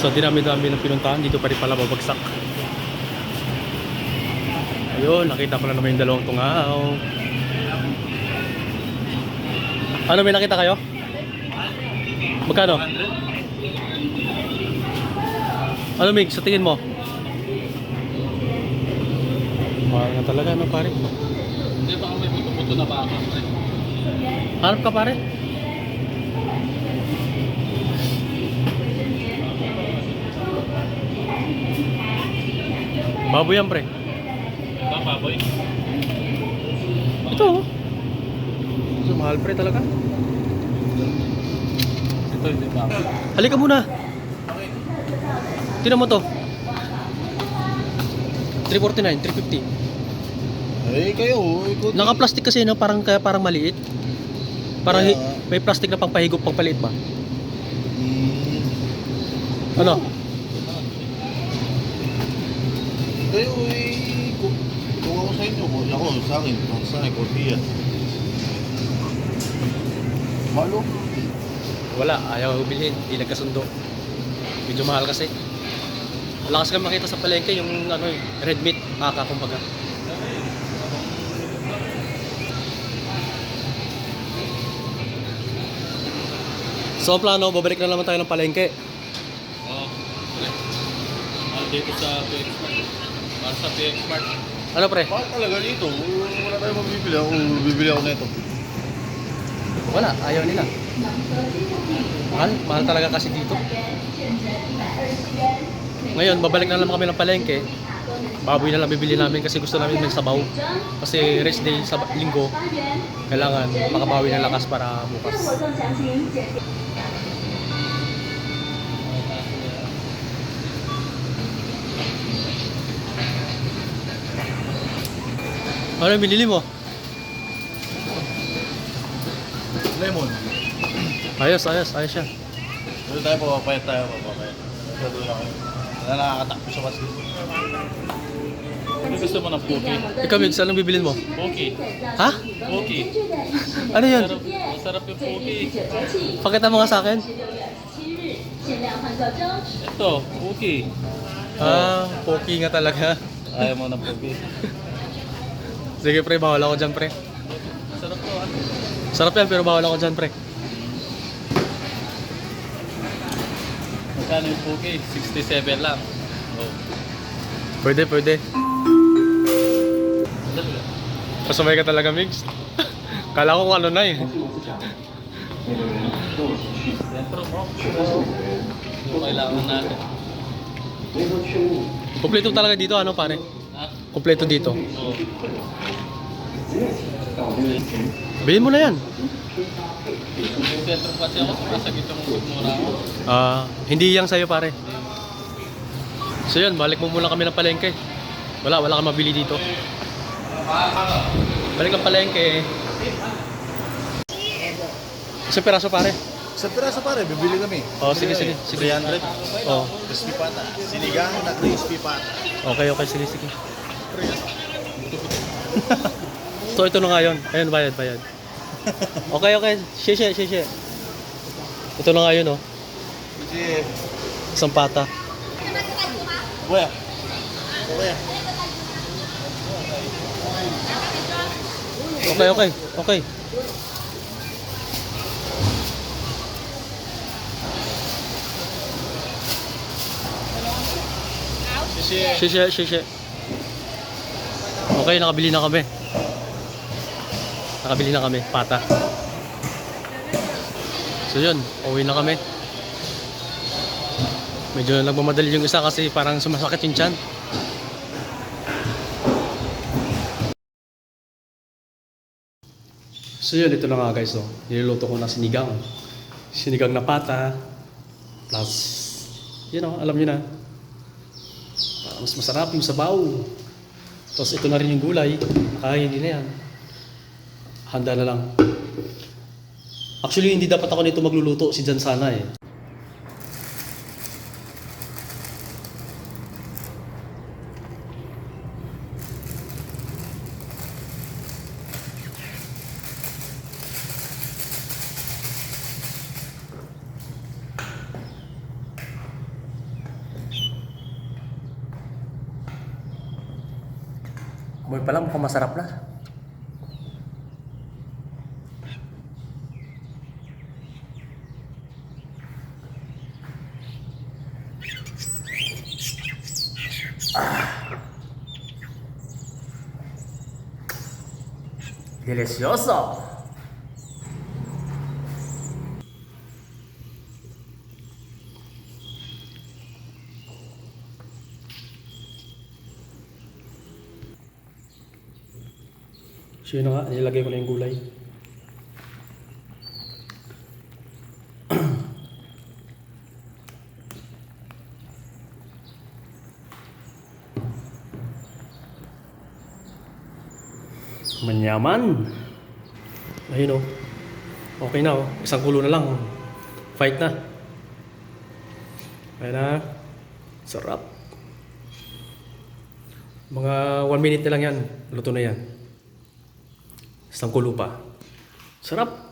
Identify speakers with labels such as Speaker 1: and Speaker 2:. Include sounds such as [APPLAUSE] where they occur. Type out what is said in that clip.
Speaker 1: Sa dinami-dami ng pinuntahan, dito pa rin pala babagsak. Ayun, nakita ko na naman yung dalawang tungaw. Ano, may nakita kayo? Magkano? Ano, Mig, sa tingin mo? Mahal na talaga, no, pare?
Speaker 2: Hindi baka may buto-buto na baka.
Speaker 1: Hanap ka, pare? Baboy yan, pre.
Speaker 2: Baka boy.
Speaker 1: Ito, oh. Ito, mahal, pre, talaga.
Speaker 2: Ito hindi ba?
Speaker 1: Halika muna. Tingnan mo to. 349, 350.
Speaker 3: Eh, kayo, ikot.
Speaker 1: Naka-plastic kasi no, parang kaya parang maliit. Parang hi-
Speaker 3: Kaya-
Speaker 1: may plastic na pang pahigop pang paliit ba?
Speaker 3: Hmm.
Speaker 1: Ano?
Speaker 3: Kayo, eh, kung, kung ako sa inyo, kung ako sa akin, kung sa akin, kortiya. Malo.
Speaker 1: Wala, ayaw bilhin, hindi nagkasundo. Medyo mahal kasi. Wala kasi kami makita sa palengke yung ano eh, red meat, baka kumbaga. So ang plano, babalik na naman tayo ng palengke.
Speaker 2: Oo. Ah, dito sa Mart. Para sa PX Mart.
Speaker 1: Ano pre?
Speaker 3: Mahal talaga dito. Wala tayong mabibili. Ako, bibili ako nito.
Speaker 1: Wala, ayaw nila. Mahal, mahal talaga kasi dito. Ngayon, babalik na naman kami ng palengke. Baboy na lang bibili namin kasi gusto namin may sabaw. Kasi rest day sa linggo, kailangan makabawi ng lakas para bukas. Ano yung binili mo?
Speaker 3: Lemon.
Speaker 1: Ayos, ayos, ayos siya.
Speaker 3: Doon tayo, papapayat tayo, papapayat. Doon ako. Wala nakakatakbo sa kasi.
Speaker 2: Ano gusto mo ng poke?
Speaker 1: Ikaw, Migs, anong bibilin mo?
Speaker 2: Poke.
Speaker 1: Ha?
Speaker 2: Poke.
Speaker 1: ano yun?
Speaker 2: Masarap, masarap yung poke.
Speaker 1: Pakita mo nga sa akin.
Speaker 2: Ito, poke.
Speaker 1: Ah, poke nga talaga.
Speaker 2: Ayaw mo ng poke. [LAUGHS]
Speaker 1: Sige pre, bawal ako dyan pre.
Speaker 2: Masarap to ah.
Speaker 1: Sarap yan pero bawal ako dyan pre.
Speaker 2: Magkano yung puki? 67 lang. Oh.
Speaker 1: Pwede, pwede. Kasabay ka talaga, Migs. [LAUGHS] Kala ko kung ano na eh.
Speaker 2: Sentro mo. Kailangan natin.
Speaker 1: Kompleto talaga dito, ano pare? Kompleto dito. Bilhin mo na yan.
Speaker 2: Kasi ako sumasagit yung mura ako.
Speaker 1: Ah, hindi yang sa'yo pare. So yun, balik mo muna kami ng palengke. Wala, wala kang mabili dito. Balik ng palengke. Isang piraso pare.
Speaker 3: Sa piraso pare, bibili kami.
Speaker 1: Oh, sige, sige, sige.
Speaker 3: 300.
Speaker 1: Oh,
Speaker 3: Crispy pata. Sinigang na crispy pata.
Speaker 1: okay, okay, sige, sige. [LAUGHS] so ito na nga yun. Ayun, bayad, bayad. Okay, okay. Sheshe, sheshe. Ito na nga yun, oh.
Speaker 3: Kasi,
Speaker 1: Isang pata.
Speaker 3: kuya. Kuya.
Speaker 1: Okay, okay, okay.
Speaker 3: Kasi,
Speaker 1: Sheshe, sheshe. Okay, nakabili na kami. Nakabili na kami, pata. So yun, uwi na kami. Medyo nagmamadali yung isa kasi parang sumasakit yung tiyan. So yun, ito na nga guys. Oh. Niluluto ko na sinigang. Sinigang na pata. Plus, yun know, alam nyo na. Para mas masarap yung sabaw. Tapos ito na rin yung gulay. Kaya hindi na yan. Handa na lang. Actually, hindi dapat ako nito magluluto. Si Jan sana eh. Amoy pa lang mukhang masarap na. Delicioso! So yun na nga, nilagay ko na yung gulay. [CLEARS THROAT] Manyaman. Ayun oh. Okay na oh. Isang kulo na lang. Fight na. Ayun na. Sarap. Mga 1 minute na lang yan. Luto na yan. Isang kulo pa. Sarap.